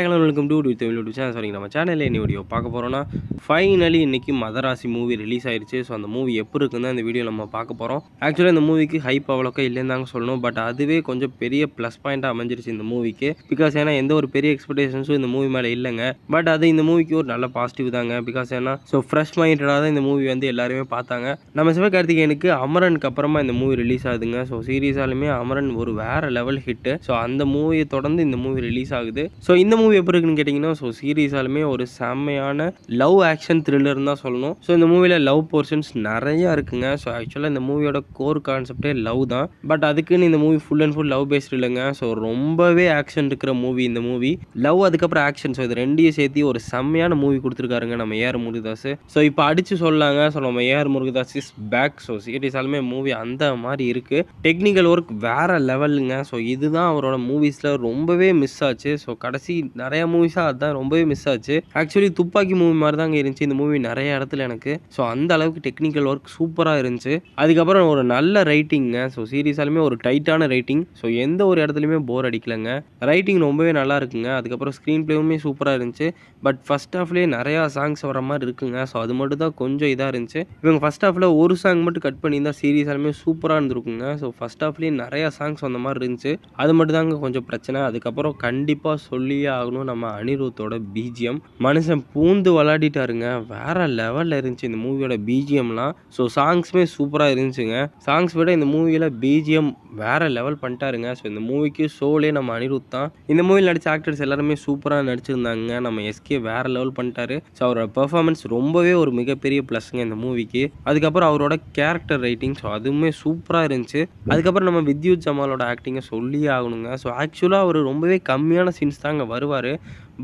Hi welcome to to Tamil YouTube channel சரிங்க நம்ம சேனலில் என்ன வீடியோ பார்க்க போகிறோன்னா ஃபைனலி இன்றைக்கி மதராசி மூவி ரிலீஸ் ஆயிடுச்சு ஸோ அந்த மூவி எப்படி இருக்குன்னு அந்த வீடியோ நம்ம பார்க்க போகிறோம் ஆக்சுவலாக இந்த மூவிக்கு ஹைப் அவ்வளோக்கா இல்லைன்னு தாங்க சொல்லணும். பட் அதுவே கொஞ்சம் பெரிய ப்ளஸ் பாயிண்ட்டாக அமைஞ்சிருச்சு இந்த மூவிக்கு பிகாஸ் ஏன்னா எந்த ஒரு பெரிய எக்ஸ்பெக்டேஷன்ஸும் இந்த மூவி மேலே இல்லைங்க. பட் அது இந்த மூவிக்கு ஒரு நல்ல பாசிட்டிவ் தாங்க. பிகாஸ் ஏன்னா ஸோ ஃப்ரெஷ் மைண்டடாக தான் இந்த மூவி வந்து எல்லாருமே பார்த்தாங்க. நம்ம சிவகார்த்திகேயனுக்கு அமரனுக்கு அப்புறமா இந்த மூவி ரிலீஸ் ஆகுதுங்க. ஸோ சீரியஸாலுமே அமரன் ஒரு வேற லெவல் ஹிட்டு ஸோ அந்த மூவியை தொடர்ந்து இந்த மூவி ரிலீஸ் ஆகுது. ஸோ இந்த மூவி எப்படி இருக்குன்னு கேட்டிங்கன்னா ஸோ சீரியஸாலுமே ஒரு செம்மையான லவ் ஆக்ஷன் த்ரில்லர்னு தான் சொல்லணும். ஸோ இந்த மூவியில் லவ் போர்ஷன்ஸ் நிறையா இருக்குங்க. ஸோ ஆக்சுவலாக இந்த மூவியோட கோர் கான்செப்டே லவ் தான். பட் அதுக்குன்னு இந்த movie full and full love based இல்லைங்க. ஸோ ரொம்பவே ஆக்ஷன் இருக்கிற மூவி இந்த மூவி. லவ் அதுக்கப்புறம் ஆக்ஷன் ஸோ இது ரெண்டையும் சேர்த்து ஒரு செம்மையான மூவி கொடுத்துருக்காருங்க நம்ம ஏஆர் முருகதாஸ். ஸோ இப்போ அடித்து சொல்லாங்க. ஸோ நம்ம AR Murugadoss is back so சீரியஸாலுமே movie அந்த மாதிரி இருக்குது டெக்னிக்கல் ஒர்க் வேறு லெவலுங்க ஸோ இதுதான் அவரோட மூவிஸில் ரொம்பவே மிஸ் ஆச்சு. ஸோ கடைசி நிறைய மூவிஸாக அதுதான் ரொம்பவே மிஸ் ஆச்சு. ஆக்சுவலி துப்பாக்கி மூவி மாதிரி தாங்க இருந்துச்சு இந்த மூவி நிறைய இடத்துல எனக்கு. ஸோ அந்த அளவுக்கு டெக்னிக்கல் ஒர்க் சூப்பராக இருந்துச்சு. அதுக்கப்புறம் ஒரு நல்ல ரைட்டிங்க ஸோ சீரியஸாலுமே ஒரு டைட்டான ரைட்டிங் ஸோ எந்த ஒரு இடத்துலையுமே போர் அடிக்கலைங்க. ரைட்டிங் ரொம்பவே நல்லா இருக்குங்க. அதுக்கப்புறம் ஸ்க்ரீன் ப்ளேவுமே சூப்பராக இருந்துச்சு. பட் ஃபஸ்ட் ஹாஃப்லேயே நிறையா சாங்ஸ் வர மாதிரி இருக்குங்க. ஸோ அது மட்டும் தான் கொஞ்சம் இதாக இருந்துச்சு. இவங்க ஃபஸ்ட் ஹாஃபில் ஒரு சாங் மட்டும் கட் பண்ணியிருந்தா சீரியஸாலுமே சூப்பராக இருந்திருக்குங்க. ஸோ ஃபஸ்ட் ஹாஃப்லேயே நிறையா சாங்ஸ் வந்த மாதிரி இருந்துச்சு. அது மட்டும் தாங்க கொஞ்சம் பிரச்சனை. அதுக்கப்புறம் கண்டிப்பாக சொல்லியே ஆகணும். நம்ம அனிருத்தோட பிஜிஎம் மனுஷன் பூந்து விளாடிட்டாருங்க வேற லெவலில் இருந்துச்சு இந்த மூவியோட பிஜிஎம்லாம் ஸோ சாங்ஸுமே சூப்பராக இருந்துச்சுங்க. சாங்ஸ் விட இந்த மூவியில் பிஜிஎம் வேற லெவல் பண்ணிட்டாருங்க. ஸோ இந்த மூவிக்கு ஷோலே நம்ம அனிருத் தான். இந்த மூவியில் நடிச்ச ஆக்டர்ஸ் எல்லாருமே சூப்பராக நடிச்சிருந்தாங்க. நம்ம எஸ்கே வேற லெவல் பண்ணிட்டாரு. ஸோ அவரோட பெர்ஃபார்மன்ஸ் ரொம்பவே ஒரு மிகப்பெரிய ப்ளஸ்ங்க இந்த மூவிக்கு அதுக்கப்புறம் அவரோட கேரக்டர் ரைட்டிங் ஸோ அதுவுமே சூப்பராக இருந்துச்சு. அதுக்கப்புறம் நம்ம வித்யுத் ஜமாலோட ஆக்டிங்கை சொல்லியே ஆகணுங்க. ஸோ ஆக்சுவலாக அவர் ரொம்பவே கம்மியான சீன்ஸ் தாங்க வருவார்.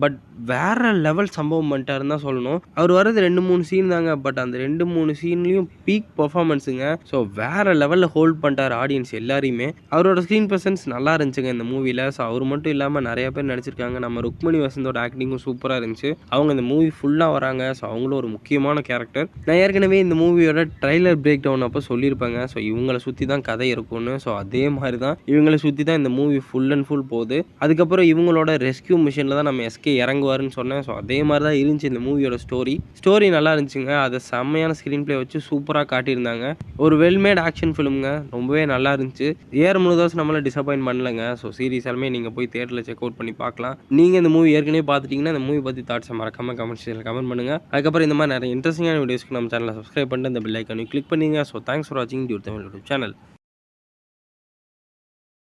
பட் வேற லெவல் சம்பவம் பண்ணிட்டாருன்னு தான் சொல்லணும். அவர் வர்றது ரெண்டு மூணு சீன் தாங்க. பட் அந்த ரெண்டு மூணு சீன்லேயும் பீக் பர்ஃபார்மன்ஸுங்க ஸோ வேற லெவலில் ஹோல்ட் பண்ணிட்டார் ஆடியன்ஸ் எல்லாரையுமே. அவரோட ஸ்க்ரீன் பர்சன்ஸ் நல்லா இருந்துச்சுங்க இந்த மூவியில் ஸோ அவர் மட்டும் இல்லாமல் நிறைய பேர் நடிச்சிருக்காங்க. நம்ம ருக்மணி வசந்தோட ஆக்டிங்கும் சூப்பராக இருந்துச்சு. அவங்க இந்த மூவி ஃபுல்லாக வராங்க. ஸோ அவங்களும் ஒரு முக்கியமான கேரக்டர் நான் ஏற்கனவே இந்த மூவியோட ட்ரைலர் பிரேக் டவுன் அப்போ சொல்லியிருப்பாங்க. ஸோ இவங்களை சுற்றி தான் கதை இருக்கும்னு. ஸோ அதே மாதிரி தான் இவங்களை சுற்றி தான் இந்த மூவி ஃபுல் அண்ட் ஃபுல் போகுது. அதுக்கப்புறம் இவங்களோட ரெஸ்கியூ மிஷனில் தான் நம்ம எஸ்கே இறங்குவாருன்னு சொன்னேன். ஸோ அதே மாதிரி தான் இருந்துச்சு இந்த மூவியோட ஸ்டோரி ஸ்டோரி நல்லா இருந்துச்சுங்க. அதை செம்மையான ஸ்க்ரீன் ப்ளே வச்சு சூப்பராக காட்டியிருந்தாங்க. ஒரு வெல்மேட் ஆக்ஷன் ஃபிலிம்ங்க ரொம்பவே நல்லா இருந்துச்சு. ஏர் முழுதாஸ் நம்மளை டிசப்பாயின்ட் பண்ணலங்க. ஸோ சீரியஸாலுமே நீங்கள் போய் தேட்டரில் செக் அவுட் பண்ணி பார்க்கலாம். நீங்கள் இந்த மூவி ஏற்கனவே பார்த்துட்டிங்கன்னா இந்த மூவி பற்றி தாட்ஸை மறக்காம கமெண்ட் செக்ஷனில் கமெண்ட் பண்ணுங்கள் அதுக்கப்புறம் இந்த மாதிரி நிறைய இன்ட்ரெஸ்டிங்கான வீடியோஸ்க்கு நம்ம சேனலை சப்ஸ்கிரைப் பண்ணிட்டு இந்த பெல் ஐக்கானையும் கிளிக் பண்ணிங்க. ஸோ தேங்க்ஸ் ஃபார் வாட்சிங் டியூர் தமிழ் யூடியூப் சேனல்